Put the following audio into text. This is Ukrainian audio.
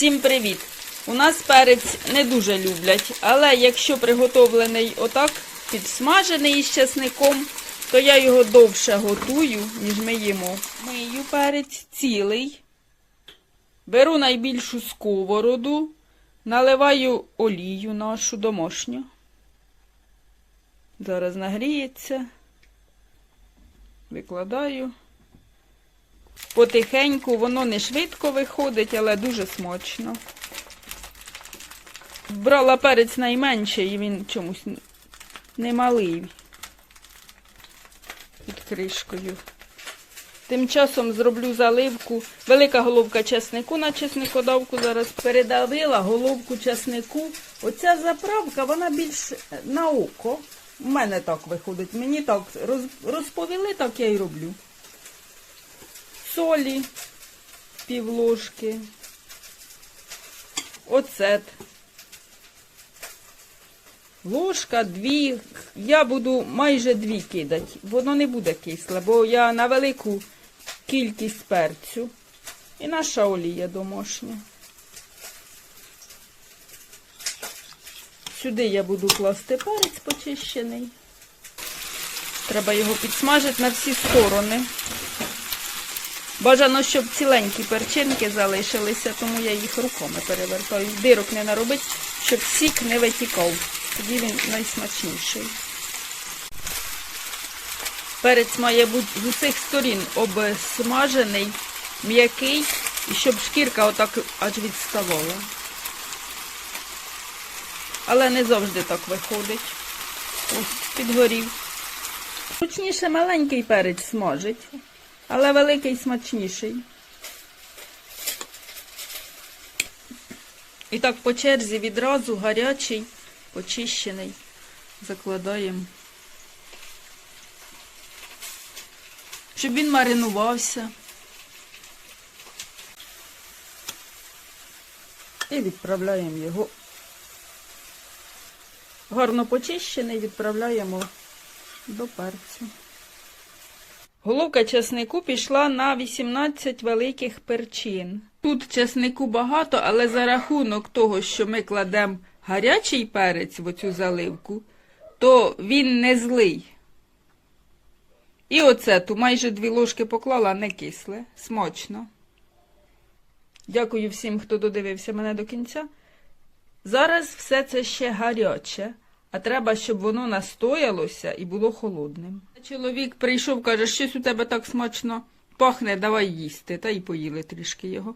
Всім привіт! У нас перець не дуже люблять, але якщо приготовлений отак, підсмажений із чесником, то я його довше готую, ніж ми їмо. Мию перець цілий, беру найбільшу сковороду, наливаю олію нашу домашню. Зараз нагріється, викладаю. Потихеньку, воно не швидко виходить, але дуже смачно. Брала перець найменший, і він чомусь не малий під кришкою. Тим часом зроблю заливку. Велика головка чеснику на чесникодавку зараз передавила головку чеснику. Оця заправка, вона більш на око. У мене так виходить. Мені так розповіли, так я й роблю солі пів ложки, оцет. Ложка, дві. Я буду майже дві кидати. Воно не буде кисле, бо я на велику кількість перцю. І наша олія домашня. Сюди я буду класти перець почищений. Треба його підсмажити на всі сторони. Бажано, щоб ціленькі перчинки залишилися, тому я їх руками перевертаю. Дирок не наробить, щоб сік не витікав. Тоді він найсмачніший. Перець має бути з усіх сторін обсмажений, м'який, і щоб шкірка отак аж відставала. Але не завжди так виходить. Ось, підгорів. Зручніше маленький перець смажить, але великий смачніший. І так по черзі відразу гарячий, почищений. Закладаємо. Щоб він маринувався. І відправляємо його. Гарно почищений, відправляємо до перцю. Головка чеснику пішла на 18 великих перчин. Тут чеснику багато, але за рахунок того, що ми кладемо гарячий перець в оцю заливку, то він не злий. І оцету майже дві ложки поклала, не кисле, смачно. Дякую всім, хто додивився мене до кінця. Зараз все це ще гаряче, а треба, щоб воно настоялося і було холодним. Чоловік прийшов, каже, щось у тебе так смачно пахне, давай їсти. Та й поїли трішки його.